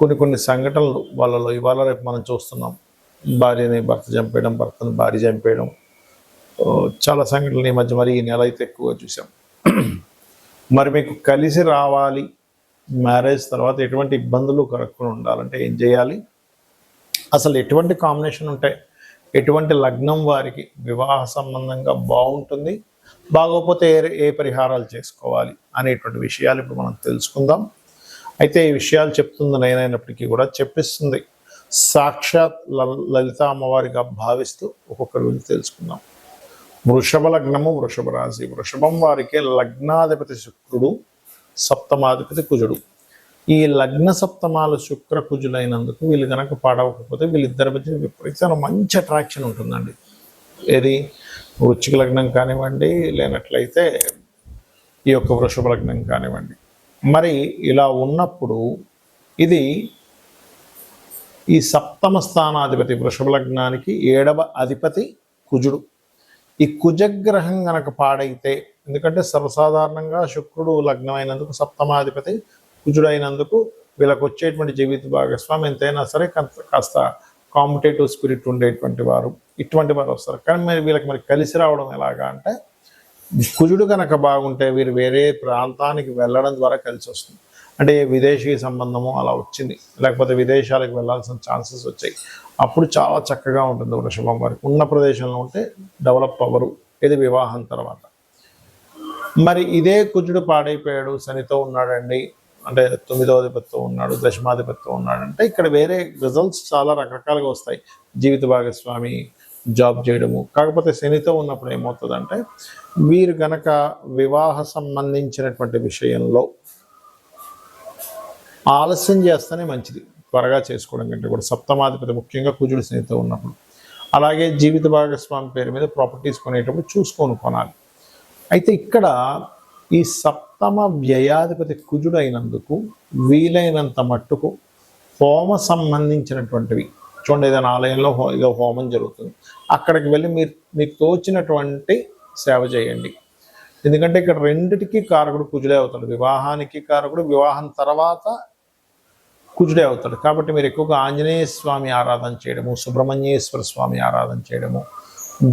కొన్ని కొన్ని సంఘటనలు వాళ్ళలో ఇవాళ రేపు మనం చూస్తున్నాం. భార్యని భర్త చంపేయడం భర్తను భార్య చంపేయడం. చాలా సంఘటనలు ఈ మధ్య మరి ఈ నెల అయితే ఎక్కువగా చూసాం మరి మీకు కలిసి రావాలి మ్యారేజ్ తర్వాత ఎటువంటి ఇబ్బందులు కలగకుండా ఉండాలంటే ఏం చేయాలి? అసలు ఎటువంటి కాంబినేషన్ ఉంటాయి? ఎటువంటి లగ్నం వారికి వివాహ సంబంధంగా బాగుంటుంది? బాగోకపోతే ఏ ఏ పరిహారాలు చేసుకోవాలి అనేటువంటి విషయాలు ఇప్పుడు మనం తెలుసుకుందాం. అయితే ఈ విషయాలు చెప్తుంది నేనైనప్పటికీ కూడా చెప్పిస్తుంది. సాక్షాత్ ల- లలిత అమ్మవారిగా భావిస్తూ ఒక్కొక్కరి గురించి తెలుసుకుందాం. వృషభ లగ్నము వృషభ రాశి. వృషభం వారికి లగ్నాధిపతి శుక్రుడు సప్తమాధిపతి కుజుడు. ఈ లగ్న సప్తమాలు శుక్ర కుజులైనందుకు వీళ్ళు కనుక పాడవకపోతే వీళ్ళిద్దరి మధ్య విపరీతమైన మంచి అట్రాక్షన్ ఉంటుందండి. ఏది? వృచ్చిక లగ్నం కానివ్వండి లేనట్లయితే ఈ యొక్క వృషభ లగ్నం కానివ్వండి. మరి ఇలా ఉన్నప్పుడు ఇది ఈ సప్తమ స్థానాధిపతి వృషభ లగ్నానికి ఏడవ అధిపతి కుజుడు. ఈ కుజగ్రహం గనక పాడైతే ఎందుకంటే సర్వసాధారణంగా శుక్రుడు లగ్నం అయినందుకు సప్తమాధిపతి కుజుడైనందుకు వీళ్ళకు వచ్చేటువంటి జీవిత భాగస్వామి ఎంతైనా సరే కాస్త కాంపిటేటివ్ స్పిరిట్ ఉండేటువంటి వారు ఇటువంటి వారు వస్తారు. కానీ మరి వీళ్ళకి మరి కలిసి రావడం ఎలాగా అంటే కుజుడు కనుక బాగుంటే వీరు వేరే ప్రాంతానికి వెళ్ళడం ద్వారా కలిసి వస్తుంది. అంటే విదేశీ సంబంధము అలా వచ్చింది. లేకపోతే విదేశాలకు వెళ్ళాల్సిన ఛాన్సెస్ వచ్చాయి. అప్పుడు చాలా చక్కగా ఉంటుంది వృషభం వారికి ఉన్న ప్రదేశంలో ఉంటే డెవలప్ అవ్వరు. ఇది వివాహం తర్వాత. మరి ఇదే కుజుడు పాడైపోయాడు. శనితో ఉన్నాడండి. అంటే తొమ్మిదవ అధిపతితో ఉన్నాడు. దశమాధిపతితో ఉన్నాడు అంటే ఇక్కడ వేరే రిజల్ట్స్ చాలా రకరకాలుగా వస్తాయి. జీవిత భాగస్వామి జాబ్ చేయడము. కాకపోతే శనితో ఉన్నప్పుడు ఏమవుతుందంటే వీరు గనక వివాహ సంబంధించినటువంటి విషయంలో ఆలస్యం చేస్తేనే మంచిది. త్వరగా చేసుకోవడం కంటే కూడా సప్తమాధిపతి ముఖ్యంగా కుజుడు స్నేహితుతో ఉన్నప్పుడు. అలాగే జీవిత భాగస్వామి పేరు మీద ప్రాపర్టీస్ కొనేటప్పుడు చూసుకొని కొనాలి. అయితే ఇక్కడ ఈ సప్తమ వ్యయాధిపతి కుజుడు అయినందుకు వీలైనంత మట్టుకు హోమ సంబంధించినటువంటివి చూడండి ఏదైనా ఆలయంలో హో ఏదో హోమం జరుగుతుంది. అక్కడికి వెళ్ళి మీరు మీకు తోచినటువంటి సేవ చేయండి. ఎందుకంటే ఇక్కడ రెండిటికి కారకుడు కుజుడే అవుతాడు. వివాహానికి కారకుడు వివాహం తర్వాత కుజుడే అవుతాడు. కాబట్టి మీరు ఎక్కువగా ఆంజనేయ స్వామి ఆరాధన చేయడము సుబ్రహ్మణ్యేశ్వర స్వామి ఆరాధన చేయడము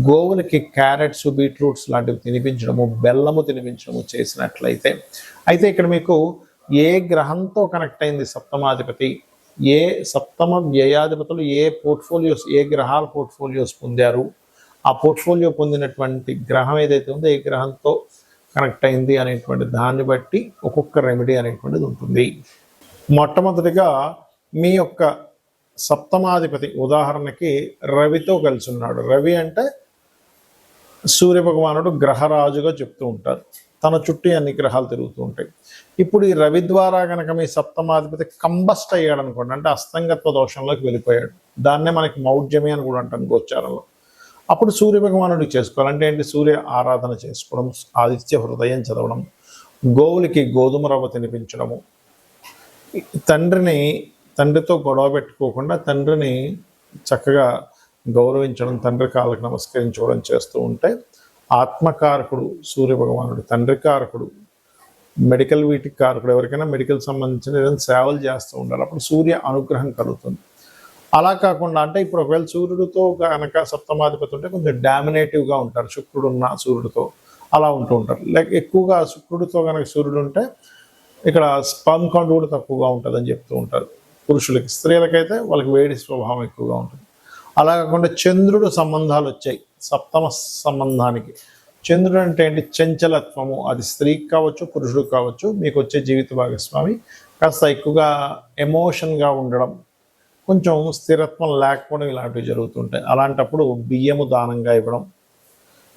గోవులకి క్యారెట్స్ బీట్రూట్స్ లాంటివి తినిపించడము బెల్లము తినిపించడము చేసినట్లయితే అయితే ఇక్కడ మీకు ఏ గ్రహంతో కనెక్ట్ అయింది సప్తమాధిపతి? ఏ సప్తమ వ్యయాధిపతులు ఏ పోర్ట్ఫోలియోస్ ఏ గ్రహాల పోర్ట్ఫోలియోస్ పొందారు? ఆ పోర్ట్ఫోలియో పొందినటువంటి గ్రహం ఏదైతే ఉందో ఏ గ్రహంతో కనెక్ట్ అయింది అనేటువంటి దాన్ని బట్టి ఒక్కొక్క రెమెడీ అనేటువంటిది ఉంటుంది. మొట్టమొదటిగా మీ యొక్క సప్తమాధిపతి ఉదాహరణకి రవితో కలిసి ఉన్నాడు. రవి అంటే సూర్య భగవానుడు గ్రహరాజుగా చెప్తూ ఉంటారు. తన చుట్టూ అన్ని గ్రహాలు తిరుగుతూ ఉంటాయి. ఇప్పుడు ఈ రవి ద్వారా కనుక మీ సప్తమాధిపతి కంబస్ట్ అయ్యాడు అనుకోండి అంటే అస్తంగత్వ దోషంలోకి వెళ్ళిపోయాడు. దాన్నే మనకి మౌఢ్యమి అని కూడా అంటాను గోచారంలో. అప్పుడు సూర్య భగవానుడికి చేసుకోవాలంటే ఏంటి? సూర్య ఆరాధన చేసుకోవడం ఆదిత్య హృదయం చదవడం గోవులకి గోధుమ రవ్వ తినిపించడము. తండ్రిని తండ్రితో గొడవ పెట్టుకోకుండా తండ్రిని చక్కగా గౌరవించడం తండ్రి కాళ్ళకి నమస్కరించుకోవడం చేస్తూ ఉంటే ఆత్మకారకుడు సూర్య భగవానుడు తండ్రి కారకుడు మెడికల్ వీటికి కారకుడు ఎవరికైనా మెడికల్ సంబంధించిన ఏదైనా సేవలు చేస్తూ ఉండాలి. అప్పుడు సూర్య అనుగ్రహం కలుగుతుంది. అలా కాకుండా అంటే ఇప్పుడు ఒకవేళ సూర్యుడితో కనుక సప్తమాధిపతి ఉంటే కొంచెం డామినేటివ్గా ఉంటారు. శుక్రుడు ఉన్న సూర్యుడితో అలా ఉంటూ ఉంటారు. లైక్ ఎక్కువగా శుక్రుడితో కనుక సూర్యుడు ఉంటే ఇక్కడ స్పర్మ్ కౌంట్ కూడా తక్కువగా ఉంటుందని చెప్తూ ఉంటారు. పురుషులకి స్త్రీలకైతే వాళ్ళకి వేడి స్వభావం ఎక్కువగా ఉంటుంది. అలా కాకుండా చంద్రుడు సంబంధాలు వచ్చాయి. సప్తమ సంబంధానికి. చంద్రుడు అంటే ఏంటి? చంచలత్వము. అది స్త్రీకి కావచ్చు పురుషుడికి కావచ్చు మీకు వచ్చే జీవిత భాగస్వామి. కాస్త ఎక్కువగా ఎమోషన్గా ఉండడం కొంచెం స్థిరత్వం లేకపోవడం ఇలాంటివి జరుగుతుంటాయి. అలాంటప్పుడు బియ్యము దానంగా ఇవ్వడం.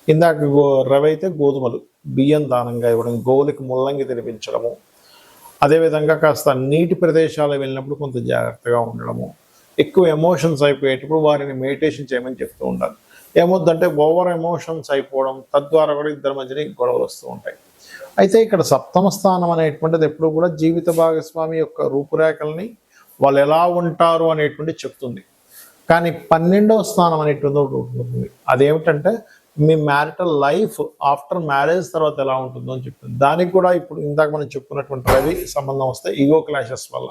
ఇందాక గో రవి అయితే గోధుమలు బియ్యం దానంగా ఇవ్వడం గోవులకి ముల్లంగి తినిపించడము. అదేవిధంగా కాస్త నీటి ప్రదేశాలు వెళ్ళినప్పుడు కొంత జాగ్రత్తగా ఉండడము. ఎక్కువ ఎమోషన్స్ అయిపోయేటప్పుడు వారిని మెడిటేషన్ చేయమని చెప్తూ ఉండాలి. ఏమొద్దంటే ఓవర్ ఎమోషన్స్ అయిపోవడం తద్వారా కూడా ఇద్దరి మధ్యన గొడవలు వస్తూ ఉంటాయి. అయితే ఇక్కడ సప్తమ స్థానం అనేటువంటిది ఎప్పుడు కూడా జీవిత భాగస్వామి యొక్క రూపురేఖల్ని వాళ్ళు ఎలా ఉంటారు అనేటువంటి చెప్తుంది. కానీ పన్నెండవ స్థానం అనేటువంటి ఒకటి ఉంటుంది. అదేమిటంటే మీ మ్యారిటల్ లైఫ్ ఆఫ్టర్ మ్యారేజ్ తర్వాత ఎలా ఉంటుందో అని చెప్తుంది. దానికి కూడా ఇప్పుడు ఇందాక మనం చెప్పుకున్నటువంటి రవి సంబంధం వస్తే ఈగో క్లాషెస్ వల్ల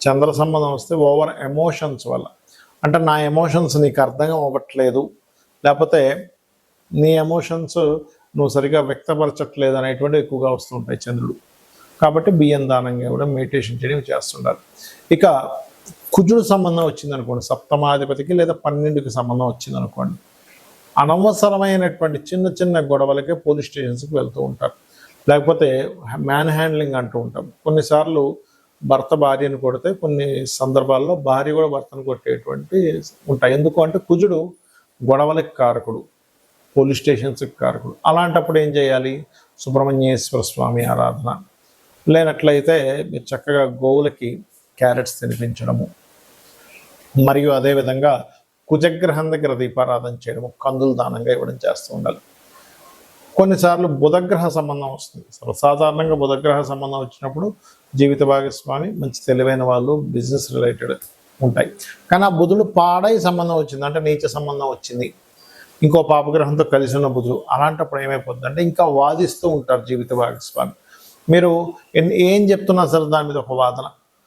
చంద్ర సంబంధం వస్తే ఓవర్ ఎమోషన్స్ వల్ల. అంటే నా ఎమోషన్స్ నీకు అర్థం అవ్వట్లేదు లేకపోతే నీ ఎమోషన్స్ నువ్వు సరిగా వ్యక్తపరచట్లేదు అనేటువంటి ఎక్కువగా వస్తుంటాయి చంద్రుడు. కాబట్టి బియ్యం దానంగా ఇవ్వడం మెడిటేషన్ చేయడం చేస్తుండాలి ఇక కుజుడు సంబంధం వచ్చింది అనుకోండి సప్తమాధిపతికి లేదా పన్నెండుకి సంబంధం వచ్చింది అనుకోండి అనవసరమైనటువంటి చిన్న చిన్న గొడవలకే పోలీస్ స్టేషన్స్కి వెళ్తూ ఉంటారు. లేకపోతే మ్యాన్ హ్యాండ్లింగ్ అంటూ ఉంటాం. కొన్నిసార్లు భర్త భార్యను కొడితే కొన్ని సందర్భాల్లో భార్య కూడా భర్తను కొట్టేటువంటి ఉంటాయి. ఎందుకు అంటే కుజుడు గొడవలకి కారకుడు పోలీస్ స్టేషన్స్కి కారకుడు. అలాంటప్పుడు ఏం చేయాలి? సుబ్రహ్మణ్యేశ్వర స్వామి ఆరాధన. లేనట్లయితే మీరు చక్కగా గోవులకి క్యారెట్స్ తినిపించడము. మరియు అదేవిధంగా కుజగ్రహం దగ్గర దీపారాధన చేయడము కందులు దానంగా ఇవ్వడం చేస్తూ ఉండాలి. కొన్నిసార్లు బుధగ్రహ సంబంధం వస్తుంది. సర్వసాధారణంగా బుధగ్రహ సంబంధం వచ్చినప్పుడు జీవిత భాగస్వామి మంచి తెలివైన వాళ్ళు బిజినెస్ రిలేటెడ్ ఉంటాయి. కానీ ఆ బుధుడు పాడై సంబంధం వచ్చింది. అంటే నీచ సంబంధం వచ్చింది. ఇంకో పాపగ్రహంతో కలిసి ఉన్న బుధుడు అలాంటప్పుడు ఏమైపోతుంది అంటే ఇంకా వాదిస్తూ ఉంటారు జీవిత భాగస్వామి. మీరు ఏం చెప్తున్నా సరే దాని మీద ఒక వాదన.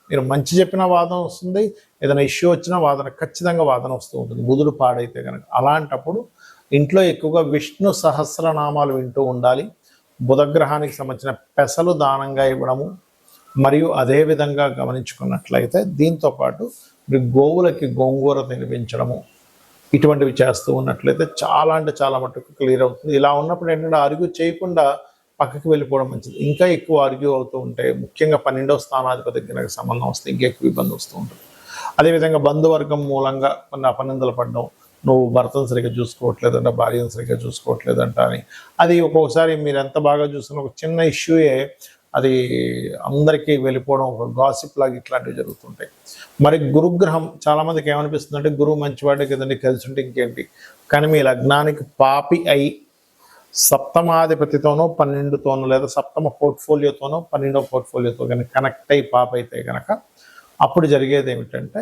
మీరు మంచి చెప్పిన వాదన వస్తుంది ఏదైనా ఇష్యూ వచ్చినా వాదన ఖచ్చితంగా వాదన వస్తూ ఉంటుంది. బుధుడు పాడైతే కనుక అలాంటప్పుడు ఇంట్లో ఎక్కువగా విష్ణు సహస్రనామాలు వింటూ ఉండాలి. బుధగ్రహానికి సంబంధించిన పెసలు దానంగా ఇవ్వడము మరియు అదే విధంగా గమనించుకున్నట్లయితే దీంతో పాటు మీరు గోవులకి గోంగూర తినిపించడము ఇటువంటివి చేస్తూ ఉన్నట్లయితే చాలా అంటే చాలా మటుకు క్లియర్ అవుతుంది. ఇలా ఉన్నప్పుడు ఏంటంటే ఆర్గ్యూ చేయకుండా పక్కకి వెళ్ళిపోవడం మంచిది. ఇంకా ఎక్కువ ఆర్గ్యూ అవుతూ ఉంటే ముఖ్యంగా పన్నెండవ స్థానాధిపతి కనుక సంబంధం వస్తే ఇంకా ఎక్కువ ఇబ్బంది వస్తూ ఉంటుంది. అదేవిధంగా బంధువర్గం మూలంగా కొన్ని అపనిందలు పడడం నువ్వు భర్తను సరిగ్గా చూసుకోవట్లేదంట భార్యను సరిగ్గా చూసుకోవట్లేదంట అని. అది ఒక్కొక్కసారి మీరు ఎంత బాగా చూస్తున్న ఒక చిన్న ఇష్యూయే అది అందరికీ వెళ్ళిపోవడం ఒక గాసిప్ లాగా ఇట్లాంటివి జరుగుతుంటాయి. మరి గురుగ్రహం చాలామందికి ఏమనిపిస్తుందంటే ఏమనిపిస్తుంది అంటే గురువు మంచివాడే కదండి కలిసి ఉంటే ఇంకేంటి? కానీ మీ లగ్నానికి పాపి అయి సప్తమాధిపతితోనో పన్నెండుతోనో లేదా సప్తమ పోర్ట్ఫోలియోతోనో పన్నెండో పోర్ట్ఫోలియోతో కనుక కనెక్ట్ అయి పాప అయితే కనుక అప్పుడు జరిగేది ఏమిటంటే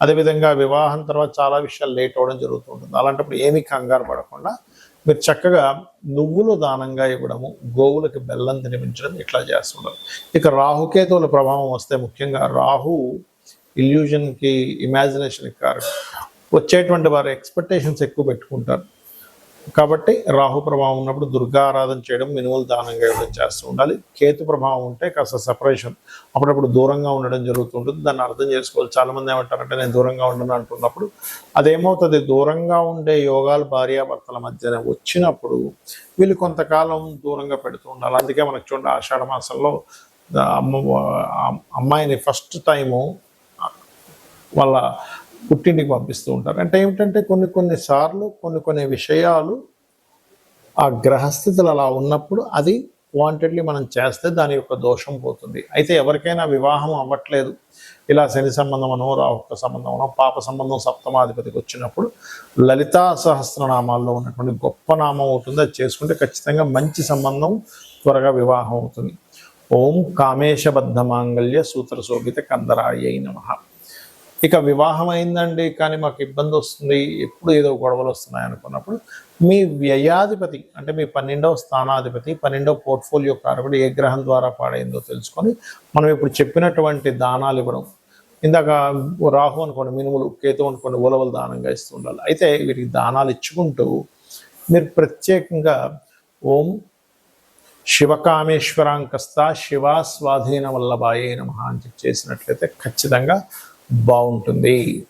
అదేవిధంగా వివాహం తర్వాత చాలా విషయాలు లేట్ అవ్వడం జరుగుతూ ఉంటుంది. అలాంటప్పుడు ఏమీ కంగారు పడకుండా మీరు చక్కగా నువ్వులు దానంగా ఇవ్వడము గోవులకు బెల్లం తినిపించడం ఇట్లా చేస్తుండదు ఇక రాహుకేతువుల ప్రభావం వస్తే ముఖ్యంగా రాహు ఇల్యూజన్కి ఇమాజినేషన్కి కారణం. వచ్చేటువంటి వారు ఎక్స్పెక్టేషన్స్ ఎక్కువ పెట్టుకుంటారు. కాబట్టి రాహు ప్రభావం ఉన్నప్పుడు దుర్గారాధన చేయడం మినుములు దానంగా ఇవ్వడం చేస్తూ ఉండాలి. కేతు ప్రభావం ఉంటే కాస్త సపరేషన్ అప్పుడప్పుడు దూరంగా ఉండడం జరుగుతుంటుంది. దాన్ని అర్థం చేసుకోవాలి. చాలామంది ఏమంటారంటే నేను దూరంగా ఉండను అంటున్నప్పుడు అదేమవుతుంది? దూరంగా ఉండే యోగాలు భార్యాభర్తల మధ్యన వచ్చినప్పుడు వీళ్ళు కొంతకాలం దూరంగా పెడుతూ ఉండాలి. అందుకే మనకు చూడండి ఆషాఢ మాసంలో అమ్మ అమ్మాయిని ఫస్ట్ టైము వాళ్ళ పుట్టింటికి పంపిస్తూ ఉంటారు. అంటే ఏమిటంటే కొన్ని కొన్ని సార్లు కొన్ని కొన్ని విషయాలు ఆ గ్రహస్థితులు అలా ఉన్నప్పుడు అది వాంటెడ్లీ మనం చేస్తే దాని యొక్క దోషం పోతుంది. అయితే ఎవరికైనా వివాహం అవ్వట్లేదు. ఇలా శని సంబంధమనో రాహుక సంబంధమనో పాప సంబంధం సప్తమాధిపతికి వచ్చినప్పుడు లలితా సహస్రనామాల్లో ఉన్నటువంటి గొప్ప నామం అవుతుంది. అది చేసుకుంటే ఖచ్చితంగా మంచి సంబంధం త్వరగా వివాహం అవుతుంది. ఓం కామేశబద్ధ మాంగళ్య సూత్ర శోభిత కందరాయ నమ. ఇక వివాహం అయిందండి కానీ మాకు ఇబ్బంది వస్తుంది. ఎప్పుడు ఏదో గొడవలు వస్తున్నాయి అనుకున్నప్పుడు మీ వ్యయాధిపతి అంటే మీ పన్నెండవ స్థానాధిపతి పన్నెండవ పోర్ట్ఫోలియో కారకుడు ఏ గ్రహం ద్వారా పాడైందో తెలుసుకొని మనం ఇప్పుడు చెప్పినటువంటి దానాలు ఇవ్వడం. ఇందాక రాహు అనుకోండి మినుములు కేతు అనుకోండి ఉలవలు దానంగా ఇస్తూ ఉండాలి. అయితే వీటికి దానాలు ఇచ్చుకుంటూ మీరు ప్రత్యేకంగా ఓం శివకామేశ్వరాంకస్త శివ స్వాధీన వల్లభాయే నమ అని చెప్పి చేసినట్లయితే ఖచ్చితంగా బాగుంటుంది.